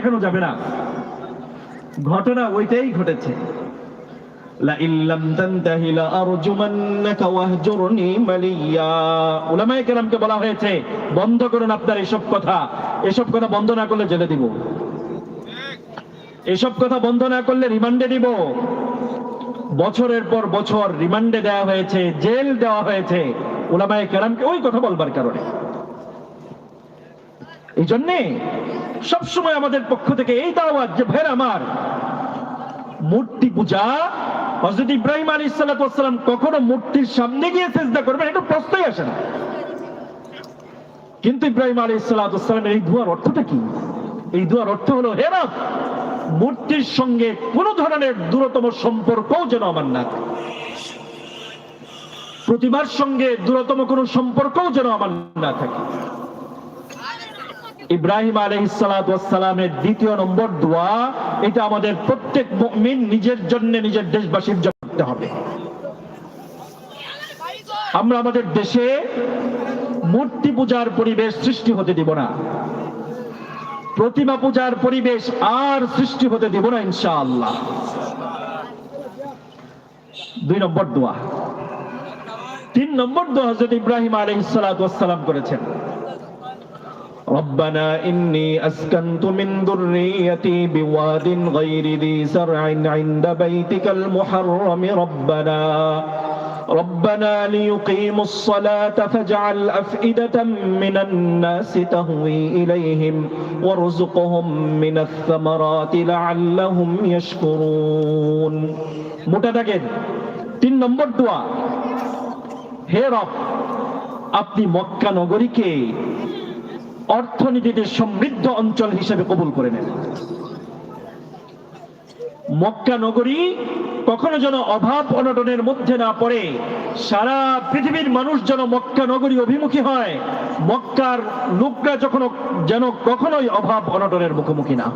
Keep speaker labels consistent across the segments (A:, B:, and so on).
A: দেখানো যাবে না। ঘটনা ওইটাই ঘটেছে। এসব কথা। বন্ধ না করলে জেলে দিব। এসব কথা বন্ধ না করলে রিমান্ডে দিব। বছরের পর বছর রিমান্ডে দেওয়া হয়েছে, জেল দেওয়া হয়েছে। ওলামায় কেরামকে ওই কথা বলবার কারণে। এই জন্যে সবসময় আমাদের পক্ষ থেকে এই দাওয়াত যে ভের আমার মূর্তি পূজা। হজরত ইব্রাহিম আলী সাল্লাম কখনো মূর্তির সামনে গিয়ে চেষ্টা করবেন এটা প্রশ্নই আসে না। কিন্তু ইব্রাহিম আলী সাল্লামের এই দুয়ার অর্থটা কি? এই দুয়ার অর্থ হলো হে রব, মূর্তির সঙ্গে কোন ধরনের দূরতম সম্পর্কও যেন আমার না। প্রতিমার সঙ্গে দূরতম কোনো সম্পর্কও যেন আমার না থাকে। ইব্রাহিম আলহিসালামের দ্বিতীয় নম্বর দোয়া, এটা আমাদের প্রত্যেক মুমিন নিজের জন্য নিজের দেশবাসীর জন্য করতে হবে। আমরা আমাদের দেশে মূর্তি পূজার পরিবেশ সৃষ্টি হতে দিব না। প্রতিমা পূজার পরিবেশ আর সৃষ্টি হতে দিব না ইনশাআল্লাহ। দুই নম্বর দোয়া। তিন নম্বর দোয়া হজরত ইব্রাহিম আলহিসালাম করেছেন। ربنا إني أسكنت من ذريتي بواد غير ذي زرع عند بيتك المحرم ربنا ربنا ليقيموا الصلاة فاجعل أفئدة من الناس تهوي إليهم وارزقهم من الثمرات لعلهم يشكرون মোটাদাগের তিন নম্বর দোয়া হে রব আপনি মক্কা নগরীকে অর্থনীতিতে সমৃদ্ধ অঞ্চল হিসেবে কবুল করে নেন মক্কা নগরী কখনো যেন অভাব অনটনের মধ্যে না পড়ে, সারা পৃথিবীর মানুষ যেন মক্কা নগরী অভিমুখী হয়, মক্কার লোকরা যখন যেন কখনোই অভাব অনটনের মুখোমুখি না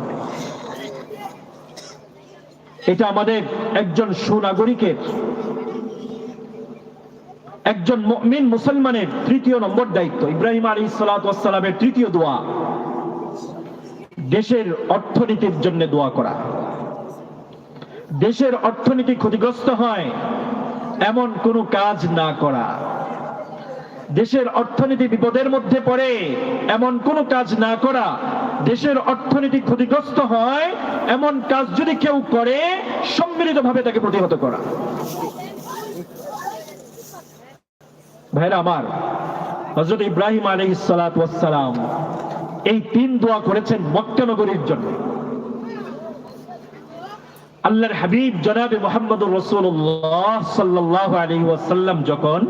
A: এটা আমাদের একজন সুনাগরিকের একজন মুমিন মুসলমানের তৃতীয় নম্বর দায়িত্ব। ইব্রাহিম আলী সালামের তৃতীয় দোয়া। দেশের অর্থনীতির জন্য দোয়া করা। দেশের অর্থনীতি ক্ষতিগ্রস্ত হয়, এমন কোনো কাজ না করা। দেশের অর্থনীতি বিপদের মধ্যে পড়ে, এমন কোনো কাজ না করা। দেশের অর্থনীতি ক্ষতিগ্রস্ত হয়, এমন কাজ যদি কেউ করে, সম্মিলিতভাবে তাকে প্রতিহত করা। ভাইরা আমার হজরত ইব্রাহিম আলী সালাম এই তিন দোয়া করেছেন মক্কা নগরীর জন্য। আল্লাহর হাবিব জনাবে মোহাম্মদ রসুল্লাহ সাল্লাহ আলী ওয়াসাল্লাম যখন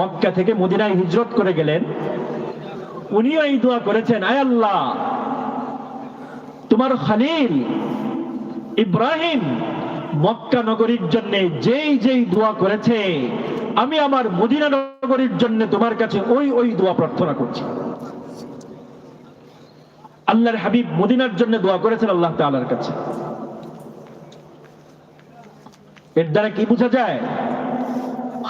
A: মক্কা থেকে মদিনায় হিজরত করে গেলেন, উনিও এই দোয়া করেছেন, আয় আল্লাহ, তোমার খালিল ইব্রাহিম মক্কা নগরীর জন্য যেই যেই দোয়া করেছে আমি আমার মদিনা নগরীর জন্য তোমার কাছে ওই ওই দোয়া প্রার্থনা করছি। আল্লাহর হাবিব মদিনার জন্য দোয়া করেছেন আল্লাহ তাআলার কাছে। এর দ্বারা কি বোঝা যায়?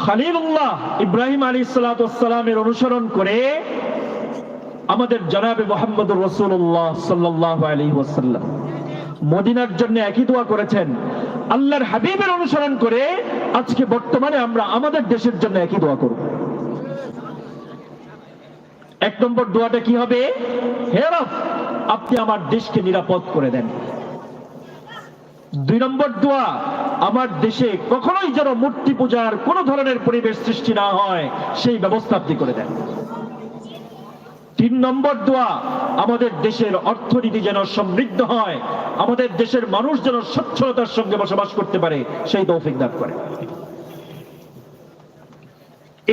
A: খালিলুল্লাহ ইব্রাহিম আলী সালামের অনুসরণ করে আমাদের জনাবে মোহাম্মদ রসুল্লাহ সাল্লাহ আলী ওয়াসাল্লাম মদিনার জন্য একই দোয়া করেছেন। আল্লাহর হাবিবের অনুসরণ করে আজকে বর্তমানে আমরা আমাদের দেশের জন্য একই দোয়া করব। এক নম্বর দোয়াটা কি হবে? হে রব, আপনি আমার দেশকে নিরাপদ করে দেন। দুই নম্বর দোয়া, আমার দেশে কখনোই যেন মূর্তি পূজার কোন ধরনের পরিবেশ সৃষ্টি না হয়, সেই ব্যবস্থা আপনি করে দেন। তিন নম্বর দোয়া, আমাদের দেশের অর্থনীতি যেন সমৃদ্ধ হয়, আমাদের দেশের মানুষ যেন স্বচ্ছলতার সঙ্গে বসবাস করতে পারে, সেই তৌফিক দান করে।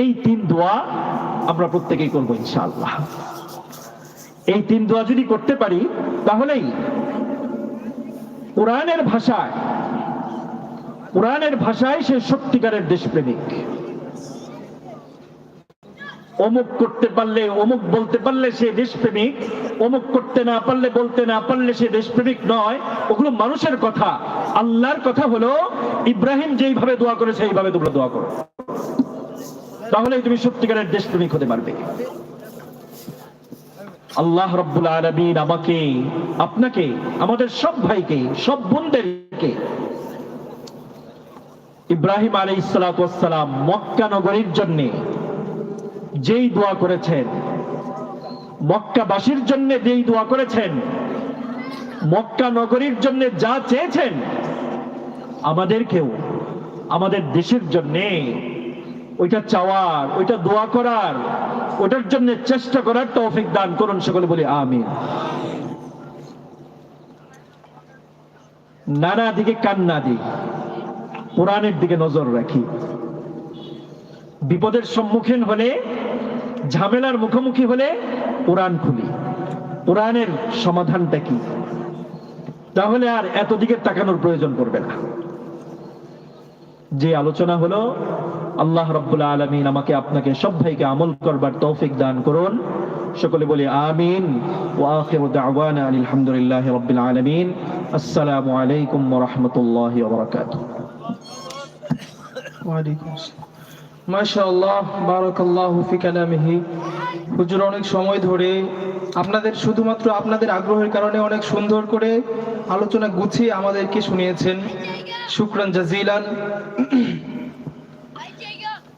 A: এই তিন দোয়া আমরা প্রত্যেকেই করব ইনশাআল্লাহ। এই তিন দোয়া যদি করতে পারি, তাহলেই কোরআনের ভাষায় কোরআনের ভাষায় সে সত্যিকারের দেশপ্রেমিক। অমুক করতে পারলে, অমুক বলতে পারলে সে দেশপ্রেমিক, অমুক করতে না পারলে, বলতে না পারলে সে দেশপ্রেমিক নয়। ওগুলো মানুষের কথা। আল্লাহর কথা হলো, ইব্রাহিম যেইভাবে দোয়া করে সেইভাবে তোমরা দোয়া করো। তাহলেই তুমি সত্যিকারের দেশপ্রেমিক হতে পারবে। আল্লাহ রব্বুল আলমিন আমাকে, আপনাকে, আমাদের সব ভাইকে, সব বোনদেরকে ইব্রাহিম আলী ইসালাম মক্কা নগরীর জন্য যেই দোয়া করেছেন, মক্কাবাসীর জন্য যেই দোয়া করেছেন, মক্কা নগরীর জন্য যা চেয়েছেন, আমাদেরকেও, আমাদের দেশের জন্য ওইটা চাওয়ার, ওইটা দোয়া করার, ওটার জন্য চেষ্টা করার তৌফিক দান করুন সকলে বলি, আমিন। নানা দিকে কান্না দিই, কোরআনের দিকে নজর রাখি। বিপদের সম্মুখীন হলে ঝামেলার মুখোমুখি হলে কোরআন খুলি। কোরআনের সমাধানটা কি? তাহলে আর এত দিকে তাকানোর প্রয়োজন পড়বে না। যে আলোচনা হলো, আল্লাহ রব্বুল আলমিন আমাকে আপনাকে সব ভাইকে আমল করবার তৌফিক দান করুন। সকলে বলি আমিন। আলহামদুলিল্লাহি রাব্বিল আলামিন। আসসালামু আলাইকুম রাহমাতুল্লাহি
B: ওয়ালাইকুম মাশাআল্লাহ, বারাকাল্লাহু ফি কালামিহি। হুজুর, অনেক সময় ধরে আপনাদের শুধুমাত্র আপনাদের আগ্রহের কারণে অনেক সুন্দর করে আলোচনা গুছিয়ে আমাদেরকে শুনিয়েছেন। শুকরান জাজিলান।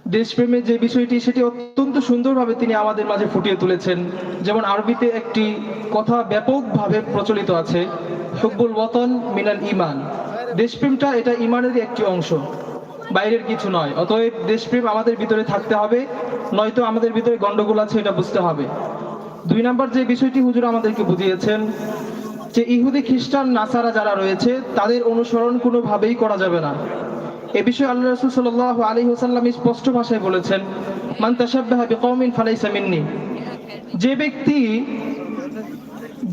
B: দেশপ্রেমের যে বিষয়টি, সেটি অত্যন্ত সুন্দরভাবে তিনি আমাদের মাঝে ফুটিয়ে তুলেছেন। যেমন আরবিতে একটি কথা ব্যাপকভাবে প্রচলিত আছে, হুব্বুল ওয়াতন মিনাল ইমান দেশপ্রেমটা এটা ইমানেরই একটি অংশ। বাইরের কিছু নয়। অতএব দেশপ্রেম আমাদের ভিতরে থাকতে হবে, নয়তো আমাদের ভিতরে গন্ডগোল আছে, এটা বুঝতে হবে। দুই নাম্বার যে বিষয়টি হুজুর আমাদেরকে বুঝিয়েছেন, যে ইহুদি, খ্রিস্টান, নাসারা যারা রয়েছে, তাদের অনুসরণ কোনোভাবেই করা যাবে না। এ বিষয়ে আল্লাহ রসুল সাল্লাহ আলী হোসাল্লাম স্পষ্ট ভাষায় বলেছেন, মান তাসাব্বাহা বিকওমিন ফালাইসা যে ব্যক্তি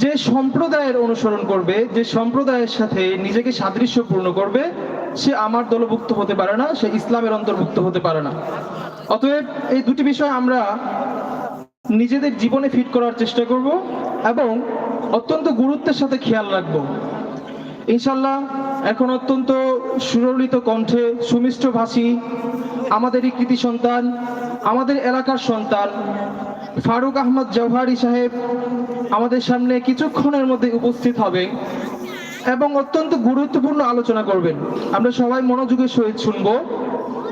B: যে সম্প্রদায়ের অনুসরণ করবে, যে সম্প্রদায়ের সাথে নিজেকে সাদৃশ্যপূর্ণ করবে সে আমার দলভুক্ত হতে পারে না, সে ইসলামের অন্তর্ভুক্ত হতে পারে না। অতএব এই দুটি বিষয় আমরা নিজেদের জীবনে ফিট করার চেষ্টা করব এবং অত্যন্ত গুরুত্বের সাথে খেয়াল রাখব। ইনশাল্লাহ এখন অত্যন্ত সুরলিত কণ্ঠে সুমিষ্ট ভাষী আমাদেরই কৃতি সন্তান, আমাদের এলাকার সন্তান, ফারুক আহমদ জওহারি সাহেব আমাদের সামনে কিছুক্ষণের মধ্যে উপস্থিত হবে। এবং অত্যন্ত গুরুত্বপূর্ণ আলোচনা করবেন। আমরা সবাই মনোযোগের সহিত শুনব।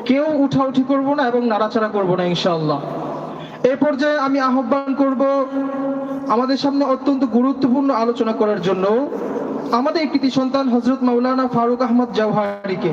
B: কেউ উঠাউঠি করব না এবং নাড়াচাড়া করব না, ইনশাআল্লাহ। এ পর্যায়ে আমি আহ্বান করব আমাদের সামনে অত্যন্ত গুরুত্বপূর্ণ আলোচনা করার জন্য আমাদের একটি সন্তান হজরত মাওলানা ফারুক আহমদ জওহারিকে।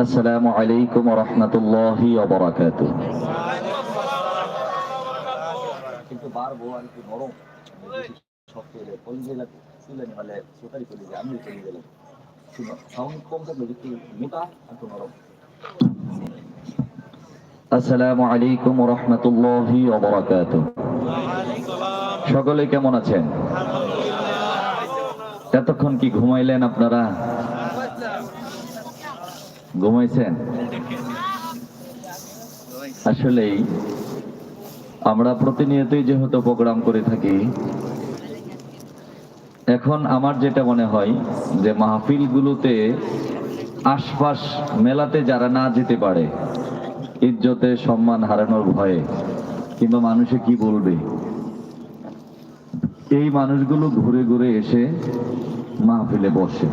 C: আসসালামু আলাইকুম রহমতুল্লাহি অবরাকাত
D: কিন্তু বাড়বো আর
C: আলাইকুম সকলে কেমন আছেন? এতক্ষণ কি ঘুমাইলেন আপনারা? ঘুমাইছেন? আসলেই আমরা প্রতিনিয়তই যেহেতু প্রোগ্রাম করে থাকি, এখন আমার যেটা মনে হয় যে মাহফিলগুলোতে আশপাশ মেলাতে যারা না যেতে পারে, ইজ্জতে সম্মান হারানোর ভয়ে, কিংবা মানুষে কি বলবে? এই মানুষগুলো ঘুরে ঘুরে এসে মাহফিলে বসে।